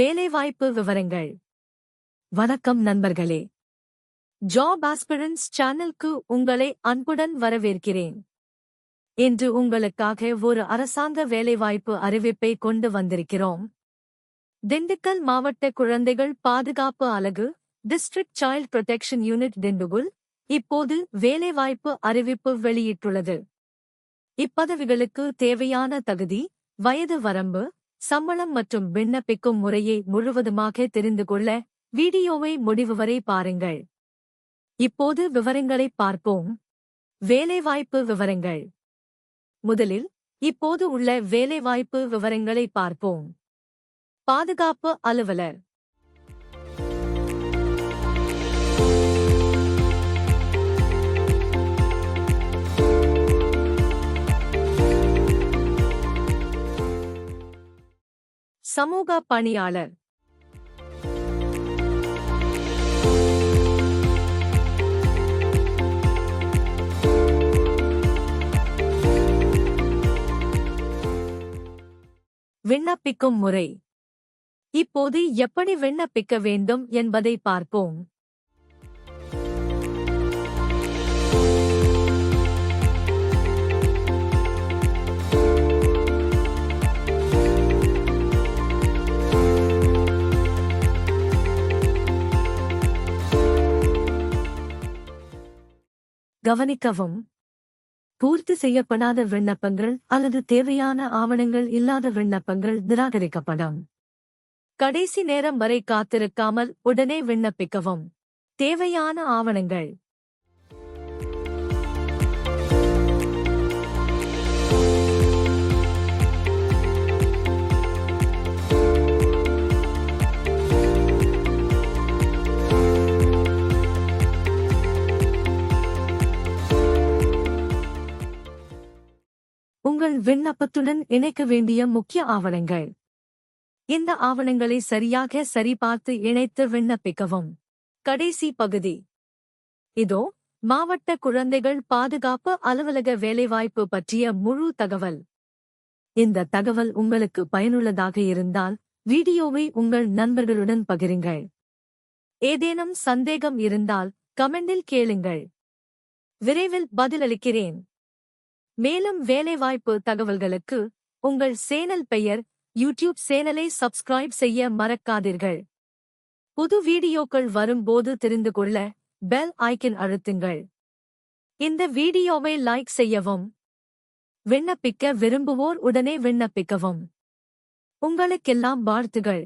வேலைவாய்ப்பு விவரங்கள். வணக்கம் நண்பர்களே. ஜாப் ஆஸ்பிரன்ஸ் சேனலுக்கு உங்களை அன்புடன் வரவேற்கிறேன். இன்று உங்களுக்காக ஒரு அரசாங்க வேலைவாய்ப்பு அறிவிப்பை கொண்டு வந்திருக்கிறோம். திண்டுக்கல் மாவட்ட குழந்தைகள் பாதுகாப்பு அலகு district child protection unit Dindigul இப்போது வேலைவாய்ப்பு அறிவிப்பு வெளியிட்டுள்ளது. இப்பதவிகளுக்கு தேவையான தகுதி வயது வரம்பு சம்பளம் மற்றும் விண்ணப்பிக்கும் முறையை முழுவதுமாக தெரிந்து கொள்ள வீடியோவை முடிவு வரை பாருங்கள். இப்போது விவரங்களை பார்ப்போம். வேலைவாய்ப்பு விவரங்கள். முதலில் இப்போது உள்ள வேலைவாய்ப்பு விவரங்களை பார்ப்போம். பாதுகாப்பு அலுவலர். சமூக பணியாளர். விண்ணப்பிக்கும் முறை. இப்போது எப்படி விண்ணப்பிக்க வேண்டும் என்பதை பார்ப்போம். கவனிக்கவும். பூர்த்தி செய்யப்படாத விண்ணப்பங்கள் அல்லது தேவையான ஆவணங்கள் இல்லாத விண்ணப்பங்கள் நிராகரிக்கப்படும். கடைசி நேரம் வரை காத்திருக்காமல் உடனே விண்ணப்பிக்கவும். தேவையான ஆவணங்கள். உங்கள் விண்ணப்பத்துடன் இணைக்க வேண்டிய முக்கிய ஆவணங்கள். இந்த ஆவணங்களை சரியாக சரிபார்த்து இணைத்து விண்ணப்பிக்கவும். கடைசி பகுதி. இதோ மாவட்ட குழந்தைகள் பாதுகாப்பு அலுவலக வேலைவாய்ப்பு பற்றிய முழு தகவல். இந்த தகவல் உங்களுக்கு பயனுள்ளதாக இருந்தால் வீடியோவை உங்கள் நண்பர்களுடன் பகிருங்கள். ஏதேனும் சந்தேகம் இருந்தால் கமெண்டில் கேளுங்கள். விரைவில் பதிலளிக்கிறேன். மேலும் வேலைவாய்ப்பு தகவல்களுக்கு உங்கள் சேனல் பெயர் யூடியூப் சேனலை சப்ஸ்கிரைப் செய்ய மறக்காதீர்கள். புது வீடியோக்கள் வரும்போது தெரிந்து கொள்ள பெல் ஐக்கன் அழுத்துங்கள். இந்த வீடியோவை லைக் செய்யவும். விண்ணப்பிக்க விரும்புவோர் உடனே விண்ணப்பிக்கவும். உங்களுக்கெல்லாம் வாழ்த்துகள்.